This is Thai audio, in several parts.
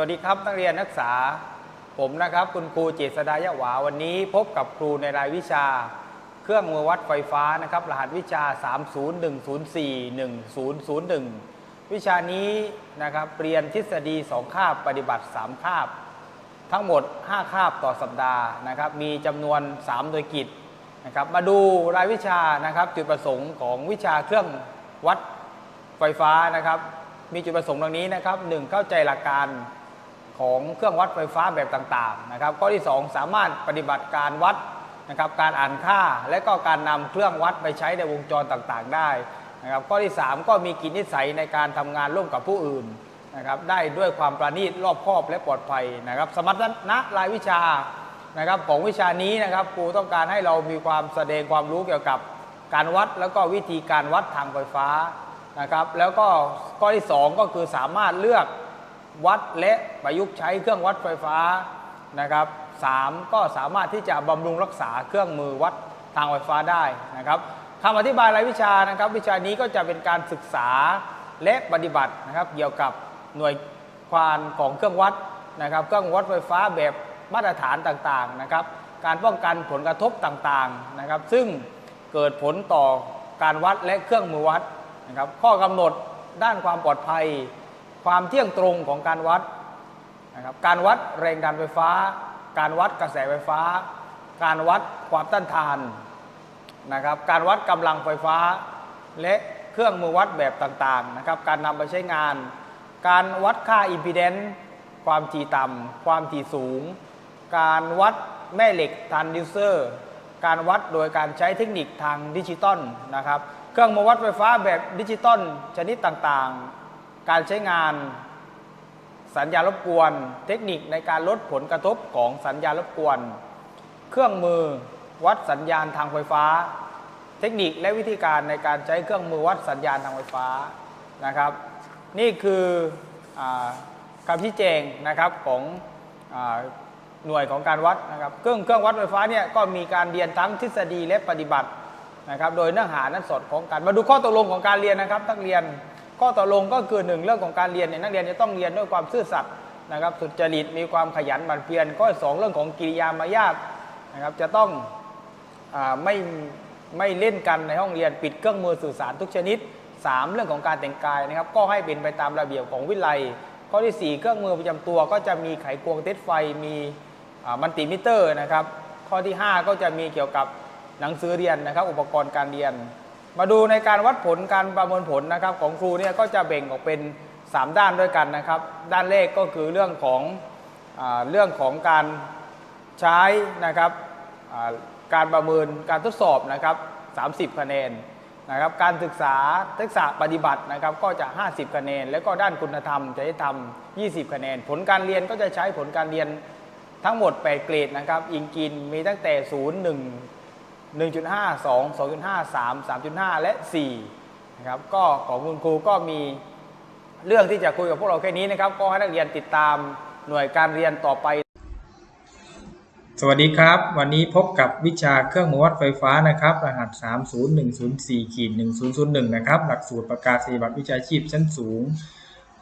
วัสดีครับนักเรียนนักศึกษา ผมนะครับ คุณครูเจษดายะหวาวันนี้พบกับครูในรายวิชา เครื่องมือวัดไฟฟ้านะครับ รหัสวิชา 301041001 วิชานี้นะครับเรียนทฤษฎี 2 คาบปฏิบัติ 3 คาบ ทั้งหมด 5 คาบต่อสัปดาห์นะครับ มีจำนวน 3 โดยกิจนะครับ มาดูรายวิชานะครับ จุดประสงค์ของวิชาเครื่องวัดไฟฟ้านะครับมีจุดประสงค์ดังนี้นะครับหนึ่งเข้าใจหลักการ ของเครื่องวัดไฟฟ้าแบบต่างๆนะครับข้อที่ 2 สามารถปฏิบัติการวัดนะครับการอ่านค่าและก็การนำเครื่องวัดไปใช้ในวงจรต่างๆได้นะครับข้อที่ 3 ก็มีกิจนิสัยในการทำงานร่วมกับผู้อื่นนะครับได้ด้วยความประณีตรอบคอบและปลอดภัยนะครับ สมรรถนะรายวิชานะครับของวิชานี้นะครับครูต้องการให้เรามีความแสดงความรู้เกี่ยวกับการวัดแล้วก็วิธีการวัดทางไฟฟ้านะครับแล้วก็ข้อที่ 2 ก็คือสามารถเลือก วัดและประยุกต์ใช้เครื่องวัดไฟฟ้านะครับสามก็สามารถที่จะบำรุงรักษาเครื่องมือวัดทางไฟฟ้าได้นะครับคำอธิบายรายวิชานะครับ วิชานี้ก็จะเป็นการศึกษาและปฏิบัตินะครับ เกี่ยวกับหน่วยความของเครื่องวัดนะครับ เครื่องวัดไฟฟ้าแบบมาตรฐานต่างๆนะครับ การป้องกันผลกระทบต่างๆนะครับ ซึ่งเกิดผลต่อการวัดและเครื่องมือวัดนะครับ ข้อกำหนดด้านความปลอดภัย ความเที่ยงตรงของการวัดนะครับการวัดแรงดันไฟฟ้า การวัดกระแสไฟฟ้า การวัดความต้านทานนะครับการวัดกำลังไฟฟ้า และเครื่องมือวัดแบบต่างๆนะครับการนำไปใช้งาน การวัดค่าอิมพีเดนซ์ความถี่ต่ำความถี่สูง การวัดแม่เหล็กทรานดิวเซอร์การวัดโดยการใช้เทคนิคทางดิจิตอลนะครับเครื่องมือวัดไฟฟ้าแบบดิจิตอลชนิดต่างๆ การใช้งานสัญญาณรบกวน เทคนิคในการลดผลกระทบของสัญญาณรบกวน เครื่องมือวัดสัญญาณทางไฟฟ้า เทคนิคและวิธีการในการใช้เครื่องมือวัดสัญญาณทางไฟฟ้านะครับ นี่คืออคำชี้แจงนะครับของอหน่วยของการวัดนะครับเครื่องเครื่องวัดไฟฟ้าเนี่ยก็มีการเรียนทั้งทฤษฎีและปฏิบัตินะครับ โดยเนื้อหานั้นสอดคล้องกันมาดูข้อตกลงของการเรียนนะครับนักเรียน ข้อตกลงก็คือหนึ่งเรื่องของการเรียนเนี่ยนักเรียนจะต้องเรียนด้วยความซื่อสัตย์นะครับสุจริตมีความขยันหมั่นเพียรข้อสองเรื่องของกิริยามารยาทนะครับจะต้องอไม่ไม่เล่นกันในห้องเรียนปิดเครื่องมือสื่อสารทุกชนิด 3 เรื่องของการแต่งกายนะครับก็ให้เป็นไปตามระเบียบของวิไลข้อที่ 4 เครื่องมือประจำตัวก็จะมีไขควงเทสไฟมีมันติมิเตอร์นะครับข้อที่ 5 ก็จะมีเกี่ยวกับหนังสือเรียนนะครับอุปกรณ์การเรียน มาดูในการวัดผลการประเมินผลนะครับของครูเนี่ยก็จะแบ่งออกเป็น 3 ด้านด้วยกันนะครับ ด้านแรกก็คือเรื่องของอเรื่องของการใช้นะครับการประเมินการทดสอบนะครับ30 คะแนนนะครับการศึกษาทักษะปฏิบัตินะครับก็จะ 50 คะแนน แล้วก็ด้านคุณธรรมจริยธรรม 20 คะแนน ผลการเรียนก็จะใช้ผลการเรียนทั้งหมด 8 เกรดนะครับอิงกินมีตั้งแต่ 0 1 1.5 2 2.5 3 3.5 และ 4 นะครับ ก็ของคุณครูก็มีเรื่องที่จะคุยกับพวกเราแค่นี้นะครับ ก็ให้นักเรียนติดตามหน่วยการเรียนต่อไป สวัสดีครับ วันนี้พบกับวิชาเครื่องมือวัดไฟฟ้านะครับ รหัส 30104ขีด1001 นะครับ หลักสูตรประกาศนียบัตรวิชาชีพชั้นสูง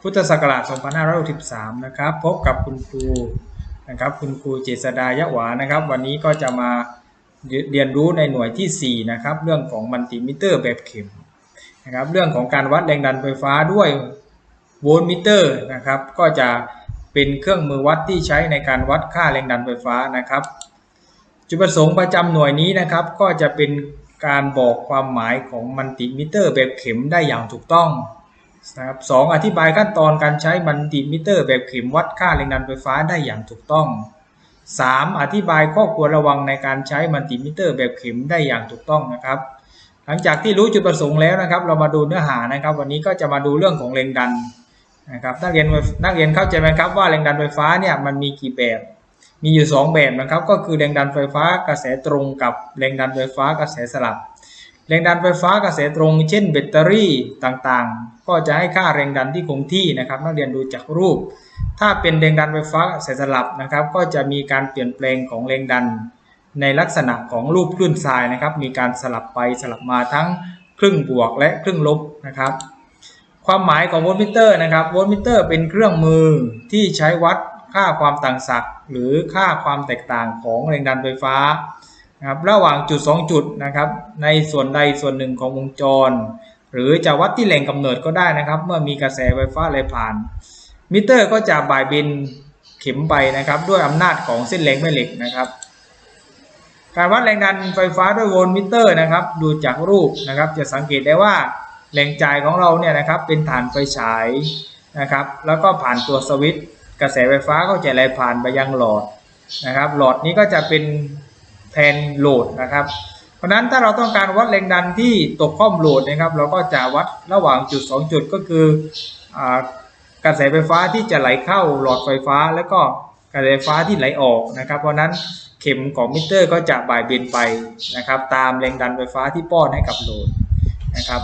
พุทธศักราช2563 นะครับ พบกับคุณครูนะครับ คุณครูเจษดายะหวานะครับ วันนี้ก็จะมา เรียนรู้ในหน่วยที่ 4 นะครับ เรื่องของมัลติมิเตอร์แบบเข็มนะครับ เรื่องของการวัดแรงดันไฟฟ้าด้วยโวลต์มิเตอร์นะครับ ก็จะเป็นเครื่องมือวัดที่ใช้ในการวัดค่าแรงดันไฟฟ้านะครับ จุดประสงค์ประจำหน่วยนี้นะครับ ก็จะเป็นการบอกความหมายของมัลติมิเตอร์แบบเข็มได้อย่างถูกต้องนะครับสองอธิบายขั้นตอนการใช้มัลติมิเตอร์แบบเข็มวัดค่าแรงดันไฟฟ้าได้อย่างถูกต้อง 3. อธิบายข้อควรระวังในการใช้มัลติมิเตอร์แบบเข็มได้อย่างถูกต้องนะครับ หลังจากที่รู้จุดประสงค์แล้วนะครับ เรามาดูเนื้อหานะครับ วันนี้ก็จะมาดูเรื่องของแรงดันนะครับนักเรียนนักเรียนเข้าใจไหมครับว่าแรงดันไฟฟ้าเนี่ยมันมีกี่แบบ มีอยู่ 2 แบบนะครับ ก็คือแรงดันไฟฟ้ากระแสตรงกับแรงดันไฟฟ้ากระแสสลับ แรงดันไฟฟ้ากระแสตรง เช่นแบตเตอรี่ต่างๆ ก็จะให้ค่าแรงดันที่คงที่นะครับนักเรียนดูจากรูป ถ้าเป็นแรงดันไฟฟ้ากระแสสลับนะครับ ก็จะมีการเปลี่ยนแปลงของแรงดัน ในลักษณะของรูปคลื่นทรายนะครับ มีการสลับไปสลับมาทั้งครึ่งบวกและครึ่งลบนะครับ ความหมายของโวลต์มิเตอร์นะครับโวลต์มิเตอร์เป็นเครื่องมือที่ใช้วัดค่าความต่างศักย์หรือค่าความแตกต่างของแรงดันไฟฟ้า นะครับระหว่างจุด 2 จุดนะครับในส่วนใดส่วนหนึ่งของวงจร หรือจะวัดที่แหล่งกำเนิดก็ได้นะครับ เมื่อมีกระแสไฟฟ้าไหลผ่าน มิเตอร์ก็จะบ่ายเบนเข็มไปนะครับด้วยอำนาจของเส้นแรงแม่เหล็กนะครับ การวัดแรงดันไฟฟ้าด้วยโวลต์มิเตอร์นะครับดูจากรูปนะครับจะสังเกตได้ว่าแรงจ่ายของเราเนี่ยนะครับเป็นฐานไฟฉายนะครับแล้วก็ผ่านตัวสวิตช์กระแสไฟฟ้าก็จะไหลผ่านไปยังหลอดนะครับหลอดนี้ก็จะเป็น นโหลดนะครับ เพราะนั้นถ้าเราต้องการวัดแรงดันที่ตกข้อมโหลดนะครับ เราก็จะวัดระหว่างจุด 2 จุดก็คืออกระแสไฟฟ้าที่จะไหลเข้าหลอดไฟฟ้า แล้วก็กระแสไฟฟ้าที่ไหลออกนะครับ เพราะนั้นเข็มของมิเตอร์ก็จะบ่ายเบนไปนะครับ ตามแรงดันไฟฟ้าที่ป้อนให้กับโหลดนะครับ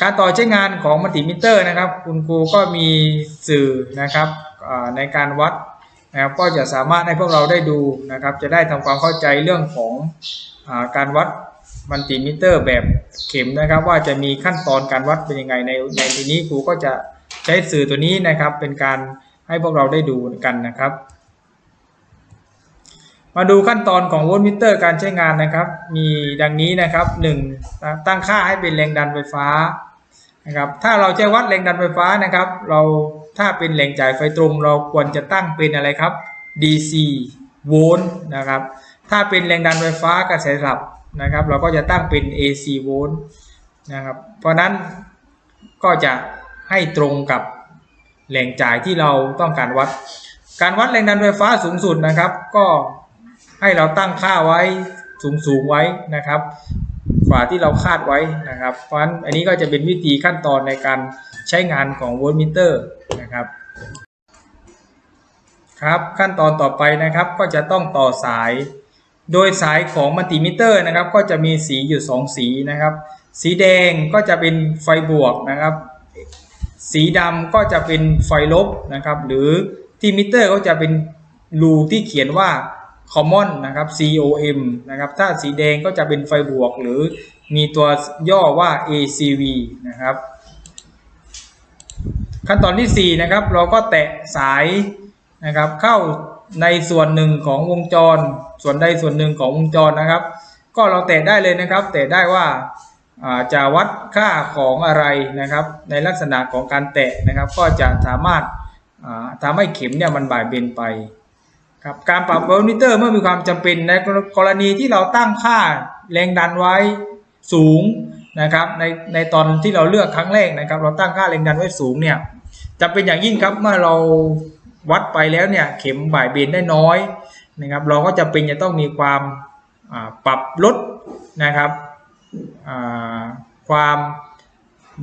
การต่อใช้งานของมัลติมิเตอร์นะครับ คุณครูก็มีสื่อนะครับในการวัด นะครับก็จะสามารถให้พวกเราได้ดูนะครับ จะได้ทำความเข้าใจเรื่องของอาการวัดมัลติมิเตอร์แบบเข็มนะครับ ว่าจะมีขั้นตอนการวัดเป็นยังไงในในทีนี้ครูก็จะใช้สื่อตัวนี้นะครับ เป็นการให้พวกเราได้ดูกันนะครับ มาดูขั้นตอนของโวลต์มิเตอร์การใช้งานนะครับ มีดังนี้นะครับ 1. ตั้งค่าให้เป็นแรงดันไฟฟ้านะครับ ถ้าเราจะวัดแรงดันไฟฟ้านะครับ เรา ถ้าเป็นแหล่งจ่ายไฟตรงเราควรจะตั้งเป็นอะไรครับ DC โวลต์นะครับ ถ้าเป็นแรงดันไฟฟ้ากระแสสลับนะครับ เราก็จะตั้งเป็น AC โวลต์นะครับ เพราะนั้นก็จะให้ตรงกับแหล่งจ่ายที่เราต้องการวัด การวัดแรงดันไฟฟ้าสูงสุดนะครับ ก็ให้เราตั้งค่าไว้สูงสูงไว้นะครับ กว่าที่เราคาดไว้นะครับ เพราะฉะนั้นอันนี้ก็จะเป็นวิธีขั้นตอนในการ ใช้งานของโวลต์มิเตอร์นะครับครับขั้นตอนต่อไปนะครับก็จะต้องต่อสาย โดยสายของมัลติมิเตอร์นะครับ ก็จะมีสีอยู่ 2 สีนะครับ สีแดงก็จะเป็นไฟบวกนะครับ สีดำก็จะเป็นไฟลบนะครับ หรือที่มิเตอร์ก็จะเป็นรูที่เขียนว่า common นะครับ COM นะครับ ถ้าสีแดงก็จะเป็นไฟบวก หรือมีตัวย่อว่า ACV นะครับ ขั้นตอนที่ 4 นะครับ เราก็แตะสายนะครับ เข้าในส่วนหนึ่งของวงจร ส่วนใดส่วนหนึ่งของวงจรนะครับ ก็เราแตะได้เลยนะครับ แตะได้ว่าจะวัดค่าของอะไรนะครับ ในลักษณะของการแตะนะครับ ก็จะสามารถทำให้เข็มเนี่ยมันบ่ายเบนไปครับการปรับโวลต์มิเตอร์เมื่อมีความจำเป็นในกรณีที่เราตั้งค่าแรงดันไว้สูง นะครับในในตอนที่เราเลือกครั้งแรกนะครับ เราตั้งค่าแรงดันไว้สูงเนี่ยจะเป็นอย่างยิ่งครับเมื่อเราวัดไปแล้วเนี่ยเข็มบ่ายเบนได้น้อยนะครับ เราก็จะเป็นจะต้องมีความปรับลดนะครับความ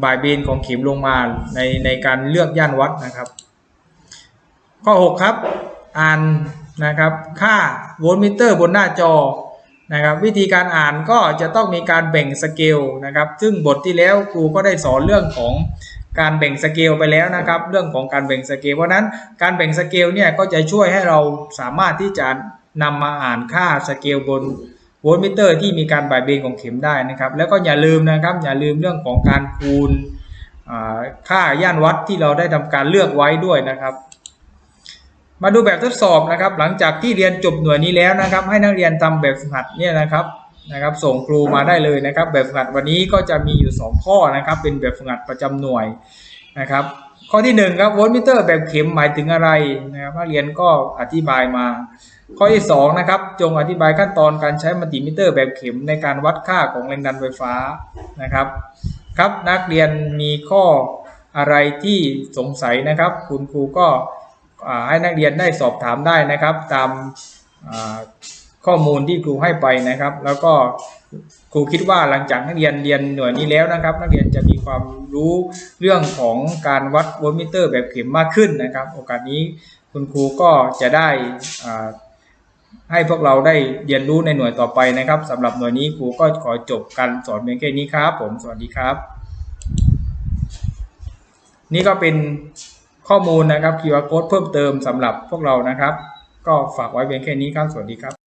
บ่ายเบนของเข็มลงมาในในการเลือกย่านวัดนะครับ ข้อ 6 ครับอ่านนะครับ ค่าโวลต์มิเตอร์บนหน้าจอ นะครับวิธีการอ่านก็จะต้องมีการแบ่งสเกลนะครับ ซึ่งบทที่แล้วครูก็ได้สอนเรื่องของการแบ่งสเกลไปแล้วนะครับ เรื่องของการแบ่งสเกลเพราะนั้นการแบ่งสเกลเนี่ยก็จะช่วยให้เราสามารถที่จะนำมาอ่านค่าสเกลบนโวลต์มิเตอร์ที่มีการบ่ายเบนของเข็มได้นะครับ แล้วก็อย่าลืมนะครับ อย่าลืมเรื่องของการคูณค่าย่านวัดที่เราได้ทำการเลือกไว้ด้วยนะครับ มาดูแบบทดสอบนะครับ หลังจากที่เรียนจบหน่วยนี้แล้วนะครับ ให้นักเรียนทำแบบฝึกหัดเนี่ยนะครับนะครับ ส่งครูมาได้เลยนะครับ แบบฝึกหัดวันนี้ก็จะมีอยู่ 2 ข้อนะครับ เป็นแบบฝึกหัดประจำหน่วยนะครับ ข้อที่1ครับโวลต์มิเตอร์แบบเข็มหมายถึงอะไรนะครับนักเรียนก็อธิบายมา ข้อที่2นะครับจงอธิบายขั้นตอนการใช้มัลติมิเตอร์แบบเข็มในการวัดค่าของแรงดันไฟฟ้านะครับ ครับนักเรียนมีข้ออะไรที่สงสัยนะครับ คุณครูก็ ให้นักเรียนได้สอบถามได้นะครับ ตามข้อมูลที่ครูให้ไปนะครับ แล้วก็ครูคิดว่าหลังจากนักเรียนเรียนหน่วยนี้แล้วนะครับ นักเรียนจะมีความรู้เรื่องของการวัดโวลต์มิเตอร์แบบเข็มมากขึ้นนะครับ โอกาสนี้คุณครูก็จะได้ให้พวกเราได้เรียนรู้ในหน่วยต่อไปนะครับสำหรับหน่วยนี้ครูก็ขอจบการสอนเพียงแค่นี้ครับ ผมสวัสดีครับ นี่ก็เป็น ข้อมูลนะครับ QR code เพิ่มเติมสำหรับพวกเรานะครับ ก็ฝากไว้เพียงแค่นี้ครับ สวัสดีครับ